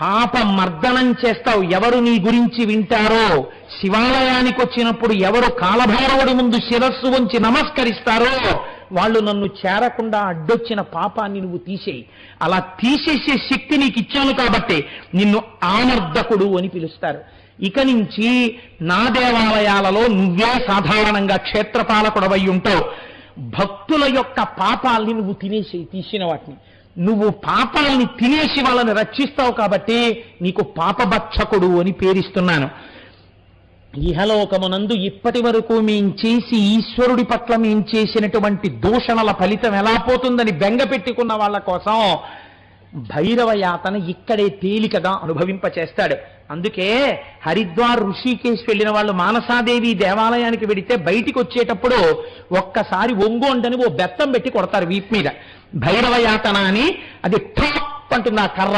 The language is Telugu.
పాప మర్దనం చేస్తావు. ఎవరు నీ గురించి వింటారో? శివాలయానికి వచ్చినప్పుడు ఎవరు కాలభైరవుడి ముందు శిరస్సు ఉంచి నమస్కరిస్తారో? వాళ్ళు నన్ను చేరకుండా అడ్డొచ్చిన పాపాన్ని నువ్వు తీసేయి. అలా తీసేసే శక్తి నీకు ఇచ్చాను కాబట్టి నిన్ను ఆమర్దకుడు అని పిలుస్తారు. ఇక నుంచి నా దేవాలయాలలో నువ్వే సాధారణంగా క్షేత్రపాలకుడవై ఉంటావు. భక్తుల యొక్క పాపాల్ని నువ్వు తినేసి తీసిన వాటిని. నువ్వు పాపాలని తినేసి వాళ్ళని రక్షిస్తావు కాబట్టి నీకు పాపభక్షకుడు అని పేరిస్తున్నాను. ఇహలోకమునందు ఇప్పటి వరకు మేం చేసి ఈశ్వరుడి పట్ల మేం చేసినటువంటి దూషణల ఫలితం ఎలా పోతుందని బెంగ పెట్టుకున్న వాళ్ళ కోసం భైరవ యాతన ఇక్కడే తేలికగా అనుభవింపచేస్తాడు. అందుకే హరిద్వార్ ఋషికేశ్ వెళ్ళిన వాళ్ళు మానసాదేవి దేవాలయానికి వెడితే బయటికి వచ్చేటప్పుడు ఒక్కసారి ఒంగోండని ఓ బెత్తం పెట్టి కొడతారు వీప్ మీద. భైరవ యాతన అని అది ఠాప్ అంటుంది ఆ కర్ర.